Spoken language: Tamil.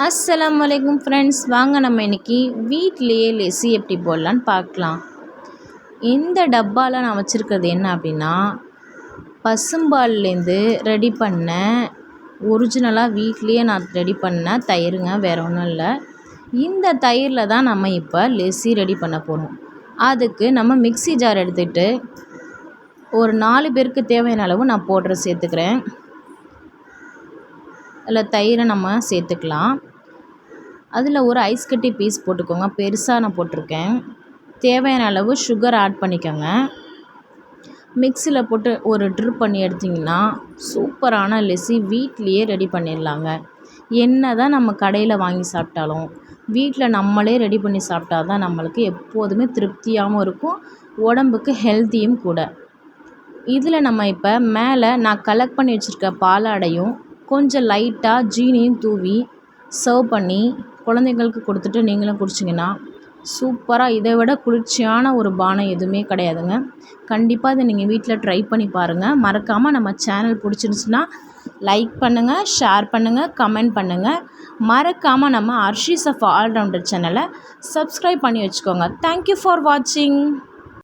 அஸ்லாம் வலைக்கும் ஃப்ரெண்ட்ஸ் வாங்க நம்ம இன்றைக்கி வீட்லேயே லெசி எப்படி போடலான்னு பார்க்கலாம். இந்த டப்பாவில் நான் வச்சுருக்கிறது என்ன அப்படின்னா பசும்பால்லேருந்து ரெடி பண்ண ஒரிஜினலாக வீட்லேயே நான் ரெடி பண்ண தயிருங்க வேறு ஒன்றும் இல்லை. இந்த தயிரில் தான் நம்ம இப்போ லெசி ரெடி பண்ண போகிறோம் அதுக்கு நம்ம மிக்ஸி ஜார் எடுத்துகிட்டு ஒரு நாலு பேருக்கு தேவையான அளவு நான் போடுற சேர்த்துக்கிறேன். அதில் தயிரை நம்ம சேர்த்துக்கலாம். அதில் ஒரு ஐஸ் கட்டி பீஸ் போட்டுக்கோங்க. பெருசாக நான் போட்டிருக்கேன். தேவையான அளவு சுகர் ஆட் பண்ணிக்கோங்க. மிக்சியில் போட்டு ஒரு ட்ரிப் பண்ணி எடுத்திங்கன்னா சூப்பரான லெசி வீட்லேயே ரெடி பண்ணிடலாங்க. என்ன தான் நம்ம கடையில் வாங்கி சாப்பிட்டாலும் வீட்டில் நம்மளே ரெடி பண்ணி சாப்பிட்டா தான் நம்மளுக்கு எப்போதுமே திருப்தியாகவும் இருக்கும் உடம்புக்கு ஹெல்த்தியும் கூட. இதில் நம்ம இப்போ மேலே நான் கலெக்ட் பண்ணி வச்சுருக்க பாலாடையும் கொஞ்சம் லைட்டாக ஜீனியும் தூவி சர்வ் பண்ணி குழந்தைங்களுக்கு கொடுத்துட்டு நீங்களும் குடிச்சிங்கன்னா சூப்பராக இதை விட குளிர்ச்சியான ஒரு பானம் எதுவுமே கிடையாதுங்க. கண்டிப்பாக இதை நீங்கள் வீட்டில் ட்ரை பண்ணி பாருங்கள் மறக்காமல் நம்ம சேனல் பிடிச்சிருந்துச்சின்னா லைக் பண்ணுங்கள் ஷேர் பண்ணுங்கள் கமெண்ட் பண்ணுங்கள் மறக்காமல் நம்ம அர்ஷிஸ் ஆஃப் ஆல்ரவுண்டர் சேனலை சப்ஸ்கிரைப் பண்ணி வச்சுக்கோங்க. தேங்க்யூ ஃபார் வாட்சிங்